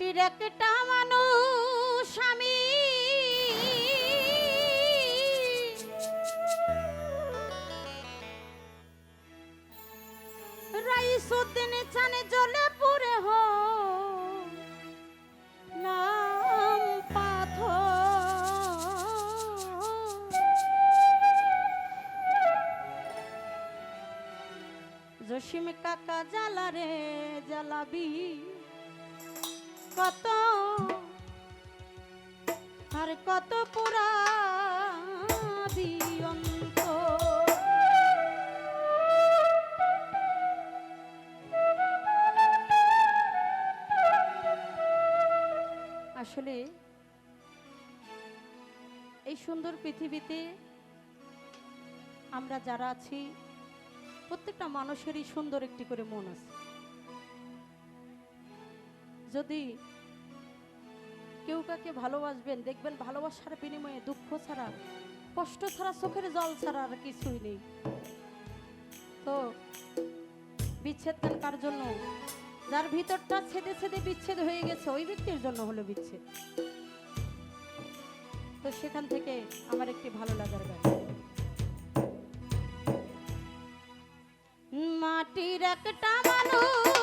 মাটির একটা মানুষ আমি। রাইসুদ্দিন চানে জলে পুরে হ নাম জসিম কাকা জ্বালারে জ্বালাবি। কত? আর কত পুরা আসলে এই সুন্দর পৃথিবীতে আমরা যারা আছি, প্রত্যেকটা মানুষেরই সুন্দর একটি করে মন আছে। যদি কেউ কাকে ভালোবাসবেন, দেখবেন ভালোবাসার বিনিময়ে দুঃখ ছাড়া, কষ্ট ছাড়া চোখের জল ছাড়া আর কিছুই নেই। তো বিচ্ছেদ দেন কার জন্য? যার ভিতরটা ছেদে ছেদে বিচ্ছেদ হয়ে গেছে, ওই ব্যক্তির জন্য হলো বিচ্ছেদ। তো সেখান থেকে আমার একটি ভালো লাগার গান। মাটির একটা মানুষ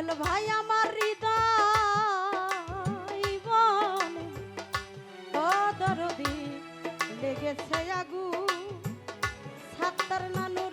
রাখল ভাই আমার হৃদয় বদরদি লেগেছে আগু। সাতার নানু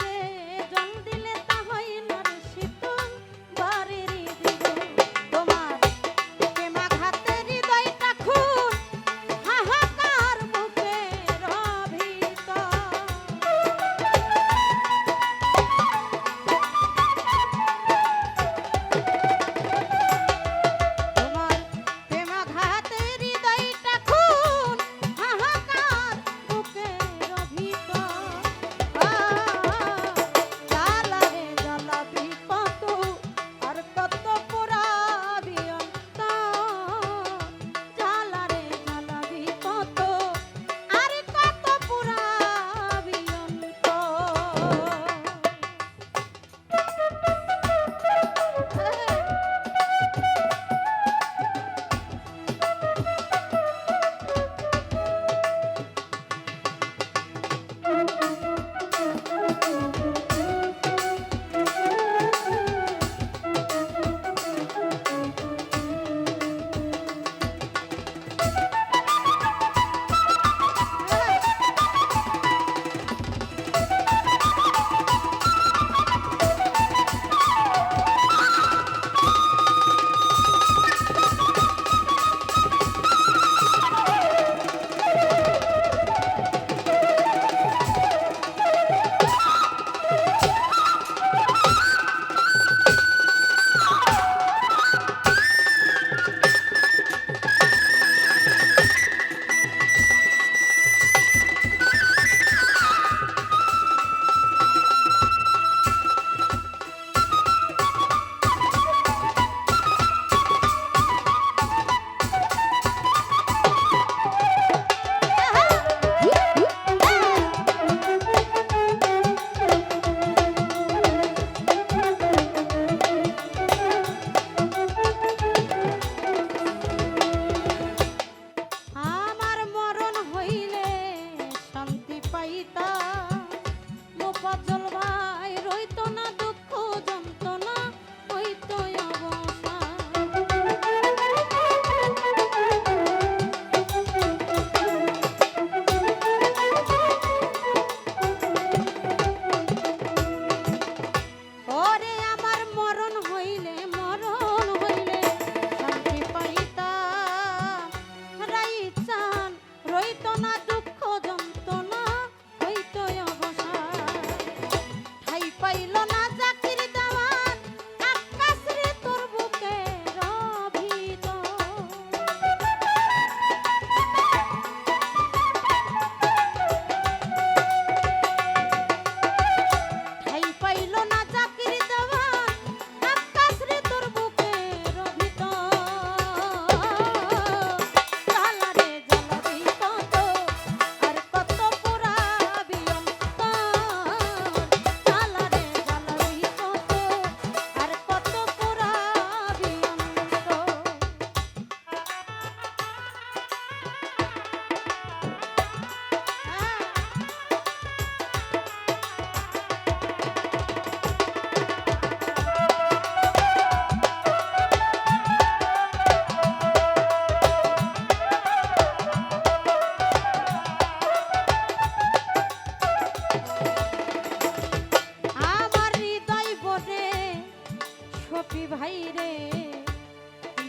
পাপি ভাই রে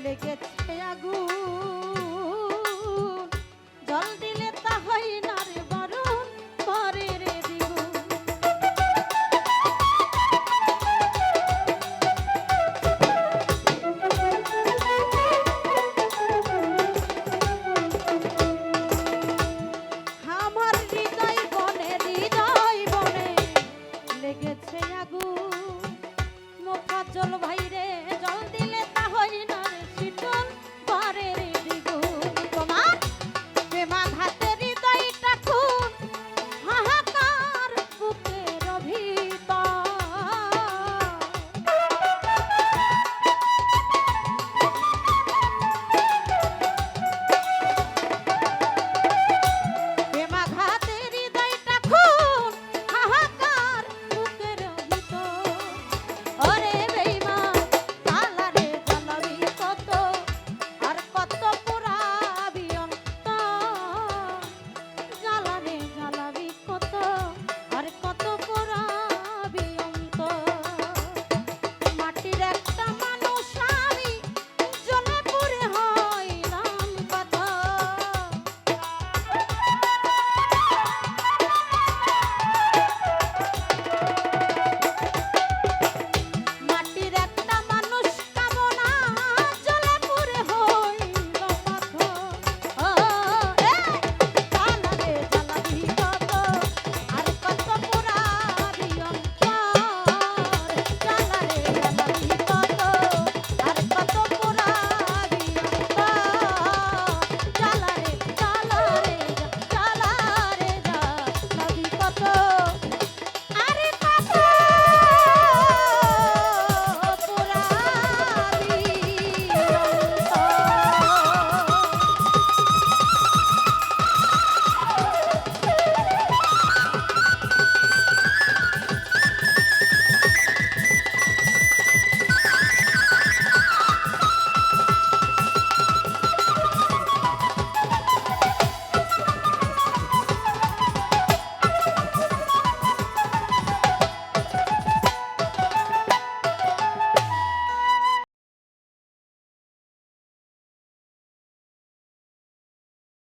লেগেছে আগুন। জলদি